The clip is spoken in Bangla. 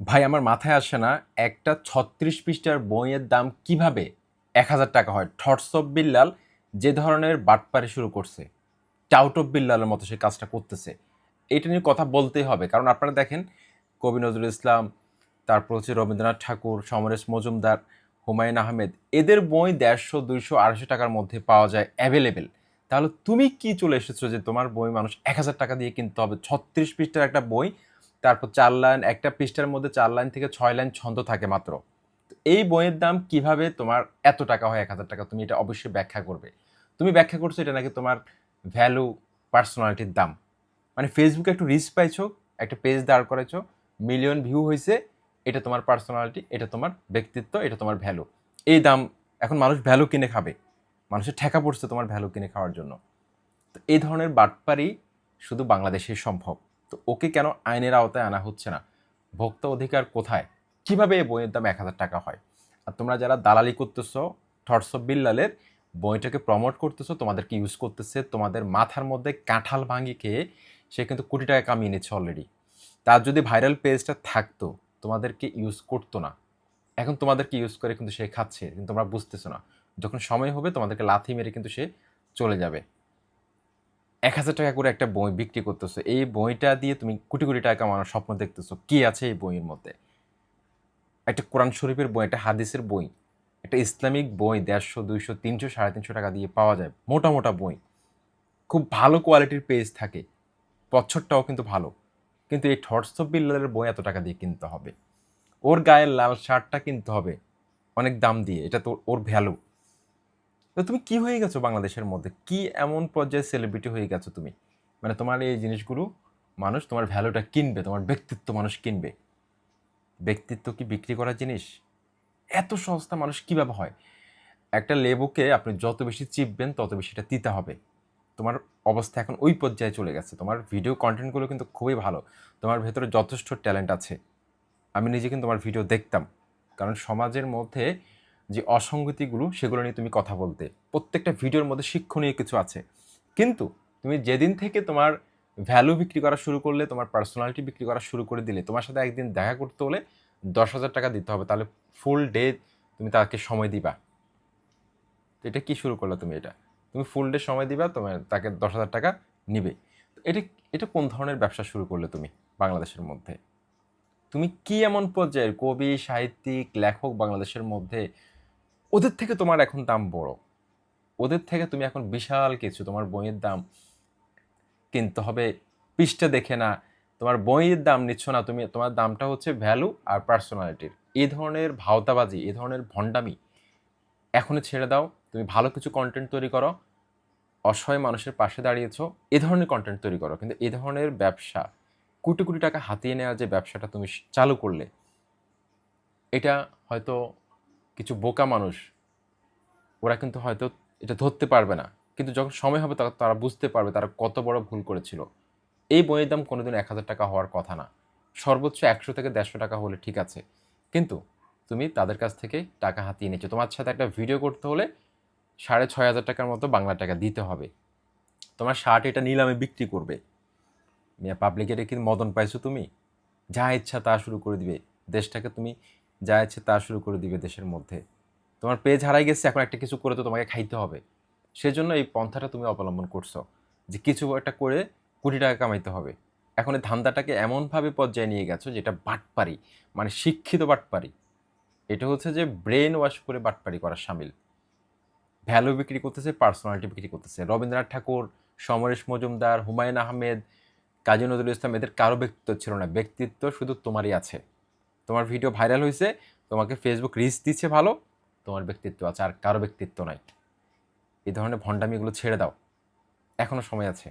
ভাই, আমার মাথায় আসে না একটা ছত্রিশ পৃষ্ঠার বইয়ের দাম কীভাবে এক হাজার টাকা হয়? অফ বিল্লাল যে ধরনের বাটপারি শুরু করছে টাউট অফ বিল্লালের মতো সে কাজটা করতেছে, এটা নিয়ে কথা বলতেই হবে। কারণ আপনারা দেখেন, কবি নজরুল ইসলাম, তারপর হচ্ছে রবীন্দ্রনাথ ঠাকুর, সমরেশ মজুমদার, হুমায়ুন আহমেদ, এদের বই দেড়শো, দুইশো, আড়াইশো টাকার মধ্যে পাওয়া যায় অ্যাভেলেবেল তাহলে তুমি কি চলে এসেছ যে তোমার বই মানুষ এক হাজার টাকা দিয়ে কিনতে হবে? ছত্রিশ পৃষ্ঠার একটা বই তারপর চার লাইন, একটা পৃষ্ঠার মধ্যে চার লাইন থেকে ছয় লাইন ছন্দ থাকে মাত্র। এই বইয়ের দাম কীভাবে তোমার এত টাকা হয়, এক হাজার টাকা, তুমি এটা অবশ্যই ব্যাখ্যা করবে। তুমি ব্যাখ্যা করছ এটা নাকি তোমার ভ্যালু পার্সোনালিটির দাম। মানে ফেসবুকে একটু রিচ পাইছো, একটা পেজ দাঁড় করাইছো মিলিয়ন ভিউ হয়েছে এটা তোমার পার্সোনালিটি এটা তোমার ব্যক্তিত্ব, এটা তোমার ভ্যালু এই দাম, এখন মানুষ ভ্যালু কিনে খাবে। মানুষের ঠেকা পড়ছে তোমার ভ্যালু কিনে খাওয়ার জন্য। তো এই ধরনের বাটপারি শুধু বাংলাদেশেই সম্ভব। তো ওকে কেন আইনের আওতায় আনা হচ্ছে না? ভোক্তা অধিকার কোথায়? কীভাবে এই বইয়ের দাম এক হাজার টাকা হয়? আর তোমরা যারা দালালি করতেছো অফ বিল্লালের, বইটাকে প্রমোট করতেছো, তোমাদেরকে ইউজ করতেছে, তোমাদের মাথার মধ্যে কাঁঠাল ভাঙি খেয়ে সে কিন্তু কোটি টাকা কামিয়ে নিচ্ছে অলরেডি তার যদি ভাইরাল পেজটা থাকতো, তোমাদেরকে ইউজ করতো না। এখন তোমাদেরকে ইউজ করে কিন্তু সে খাচ্ছে, কিন্তু তোমরা বুঝতেছো না। যখন সময় হবে, তোমাদেরকে লাথি মেরে কিন্তু সে চলে যাবে। এক হাজার টাকা করে একটা বই বিক্রি করতেছো, এই বইটা দিয়ে তুমি কোটি কোটি টাকা কামানোর স্বপ্ন দেখতেছো, কি আছে এই বইয়ের মধ্যে? একটা কোরআন শরীফের বই, একটা হাদিসের বই, একটা ইসলামিক বই দেড়শো, দুইশো, তিনশো, সাড়ে তিনশো টাকা দিয়ে পাওয়া যায়, মোটা মোটা বই। খুব ভালো কোয়ালিটির পেজ থাকে পচ্ছরটাও কিন্তু ভালো, কিন্তু এই থটস অফ বিল্লারের বই এত টাকা দিয়ে কিনতে হবে। ওর গায়ের লাল শার্টটা কিনতে হবে, অনেক দাম দিয়ে, এটা তো ওর ভ্যালু তো তুমি কি হয়ে গেছো বাংলাদেশের মধ্যে? কি এমন পর্যায়ে সেলিব্রিটি হয়ে গেছো তুমি? মানে তোমার এই জিনিসগুলো মানুষ তোমার ভ্যালুটা কিনবে, তোমার ব্যক্তিত্ব মানুষ কিনবে। ব্যক্তিত্ব কি বিক্রি করার জিনিস? এত সস্তা মানুষ কীভাবে হয়? একটা লেবুকে আপনি যত বেশি চিপবেন, তত বেশি এটা দিতে হবে। তোমার অবস্থা এখন ওই পর্যায়ে চলে গেছে। তোমার ভিডিও কন্টেন্টগুলো কিন্তু খুবই ভালো। তোমার ভেতরে যথেষ্ট ট্যালেন্ট আছে। আমি নিজে কিন্তু তোমার ভিডিও দেখতাম। কারণ সমাজের মধ্যে যে অসঙ্গতিগুলো, সেগুলো নিয়ে তুমি কথা বলতে। প্রত্যেকটা ভিডিওর মধ্যে শিক্ষণীয় কিছু আছে। কিন্তু তুমি যেদিন থেকে তোমার ভ্যালু বিক্রি করা শুরু করলে, তোমার পার্সোনালিটি বিক্রি করা শুরু করে দিলে, তোমার সাথে একদিন দেখা করতে হলে দশ হাজার টাকা দিতে হবে। তাহলে ফুল ডে তুমি তাকে সময় দিবা। তো এটা কি শুরু করল তুমি এটা? তুমি ফুল ডে সময় দিবা, তোমার তাকে দশ হাজার টাকা নিবে। এটা এটা কোন ধরনের ব্যবসা শুরু করলে তুমি বাংলাদেশের মধ্যে? তুমি কি এমন পর্যায়ের কবি, সাহিত্যিক, লেখক বাংলাদেশের মধ্যে ওদের থেকে তোমার এখন দাম বড়। ওদের থেকে তুমি এখন বিশাল কিছু, তোমার বইয়ের দাম কিনতে হবে, পৃষ্ঠা দেখে না, তোমার বইয়ের দাম নিচ্ছ না, তুমি, তোমার দামটা হচ্ছে ভ্যালু আর পার্সোনালিটির এই ধরনের ভাওতাবাজি, এই ধরনের ভণ্ডামি এখনই ছেড়ে দাও। তুমি ভালো কিছু কন্টেন্ট তৈরি করো, অসহায় মানুষের পাশে দাঁড়িয়েছো, এ ধরনের কন্টেন্ট তৈরি করো। কিন্তু এ ধরনের ব্যবসা, কোটি কোটি টাকা হাতিয়ে নেওয়ার যে ব্যবসাটা তুমি চালু করলে, এটা হয়তো কিছু বোকা মানুষ, ওরা কিন্তু হয়তো এটা ধরতে পারবে না। কিন্তু যখন সময় হবে তখন তারা বুঝতে পারবে তারা কত বড় ভুল করেছিল। এই বইয়ের দাম কোনোদিন এক হাজার টাকা হওয়ার কথা না। সর্বোচ্চ একশো থেকে দেড়শো টাকা হলে ঠিক আছে। কিন্তু তুমি তাদের কাছ থেকে টাকা হাতিয়ে নিচ্ছ তোমার সাথে একটা ভিডিও করতে হলে সাড়ে ছয় হাজার টাকার মতো বাংলা টাকা দিতে হবে। তোমার শার্ট এটা নিলামে বিক্রি করবে। মিয়া পাবলিকের কি মদন পাইছো তুমি। যা ইচ্ছা তা শুরু করে দিবে। দেশটাকে তুমি যা ইচ্ছে তা শুরু করে দিবে দেশের মধ্যে। তোমার পেজ হারাই গেছে, এখন একটা কিছু করে তো তোমাকে খাইতে হবে। সেজন্য এই পন্থাটা তুমি অবলম্বন করছ, যে কিছু একটা করে কোটি টাকা কামাইতে হবে। এখন এই ধান্দাটাকে এমনভাবে পর্যায়ে নিয়ে গেছো যেটা বাটপারি মানে শিক্ষিত বাটপারি। এটা হচ্ছে যে ব্রেন ওয়াশ করে বাটপারি করার সামিল। ভ্যালু বিক্রি করতেছে পার্সোনালিটি বিক্রি করতেছে। রবীন্দ্রনাথ ঠাকুর, সমরেশ মজুমদার, হুমায়ুন আহমেদ, কাজী নজরুল ইসলাম, এদের কারও ব্যক্তিত্ব ছিল না। ব্যক্তিত্ব শুধু তোমারই আছে। তোমার ভিডিও ভাইরাল হয়েছে তোমাকে ফেসবুক রিচ দিচ্ছে ভালো, তোমার ব্যক্তিত্ব আছে আর কারও ব্যক্তিত্ব নাই। এই ধরনের ভণ্ডামিগুলো ছেড়ে দাও। এখনও সময় আছে।